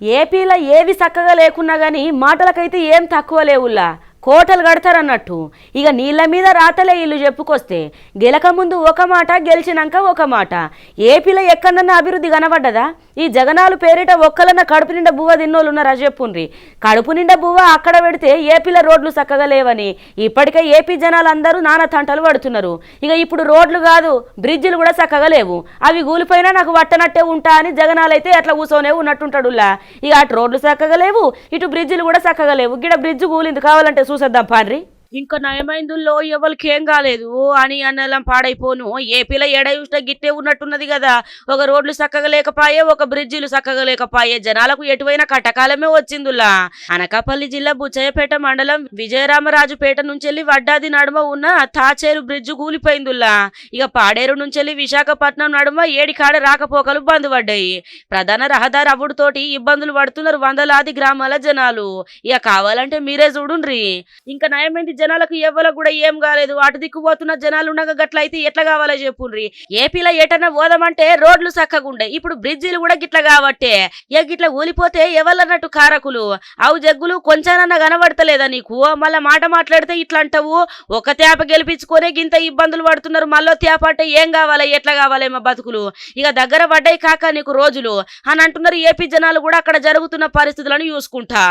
ఏపీలో ఏవి చక్కగా లేకున్నా కానీ మాటలకైతే ఏం తక్కువ లేవుల్లా కోటలు కడతారన్నట్టు. ఇక నీళ్ళ మీద రాతలే ఇల్లు చెప్పుకొస్తే గెలక ముందు ఒక మాట గెలిచినాక ఒక మాట. ఏపీలో ఎక్కడన్నా అభివృద్ధి కనబడ్డదా? ఈ జగనాలు పేరిట ఒక్కలన్న కడుపు నిండా బువ్వ తిన్నోళ్ళు ఉన్నారా చెప్పుండ్రి కడుపు నిండా బువ్వ అక్కడ పెడితే ఏపీలో రోడ్లు చక్కగా లేవని. ఇప్పటికే ఏపీ జనాలు అందరూ నానా తంటలు పడుతున్నారు. ఇక ఇప్పుడు రోడ్లు కాదు బ్రిడ్జిలు కూడా చక్కగా లేవు. అవి కూలిపోయినా నాకు వట్టనట్టే ఉంటా అని జగనాలైతే అట్లా కూర్చోనే ఉన్నట్టుంటాడులా ఇక అటు రోడ్లు చక్కగా లేవు ఇటు బ్రిడ్జిలు కూడా చక్కగా లేవు. గిడ బ్రిడ్జ్ కూలింది కావాలంటే ಸದಾ ಪಾಡ್ರಿ ఇంకా నయమైందుల్లో ఎవరికి ఏం కాలేదు అని అన్నలం పాడైపోను. ఏపీలో ఎడ చూసినా గిట్టే ఉన్నట్టున్నది కదా. ఒక రోడ్లు చక్కగా లేకపాయే ఒక బ్రిడ్జిలు చక్కగా లేకపాయే జనాలకు ఎటువైనా కటకాలమే వచ్చిందిలా. అనకాపల్లి జిల్లా బుచ్చయ్యపేట మండలం విజయరామరాజుపేట నుంచి వెళ్ళి వడ్డాది నడుమ ఉన్న తాచేరు బ్రిడ్జ్ కూలిపోయిందిలా. ఇక పాడేరు నుంచి వెళ్ళి విశాఖపట్నం నడుమ ఏడికాడ రాకపోకలు బంద్ పడ్డాయి. ప్రధాన రహదారి అవ్వుడుతోటి ఇబ్బందులు పడుతున్నారు వందలాది గ్రామాల జనాలు. ఇక కావాలంటే మీరే చూడుండ్రి. ఇంకా నయమైంది జనాలకు ఎవ్వలకు కూడా ఏం కాలేదు. అటు దిక్కుపోతున్న జనాలు ఉండగా గట్ల అయితే ఎట్లా కావాలో చెప్పుండ్రి. ఏపీలో ఎటన్నా పోదామంటే రోడ్లు చక్కగుండే. ఇప్పుడు బ్రిడ్జిలు కూడా గిట్ల కాబట్టే. ఇక గిట్ల ఊలిపోతే ఎవరన్నట్టు కారకులు? అవు జగ్గులు కొంచెమన్నా కనబడతలేదా నీకు? మళ్ళీ మాట మాట్లాడితే ఇట్లా అంటావు? ఒక తేప గెలిపించుకొని గింత ఇబ్బందులు పడుతున్నారు. మళ్ళీ తేప అంటే ఏం కావాలి? ఎట్లా కావాలి మా బతుకులు? ఇక దగ్గర పడ్డాయి కాక నీకు రోజులు. అని అంటున్నారు ఏపీ జనాలు కూడా అక్కడ జరుగుతున్న పరిస్థితులను చూసుకుంటా.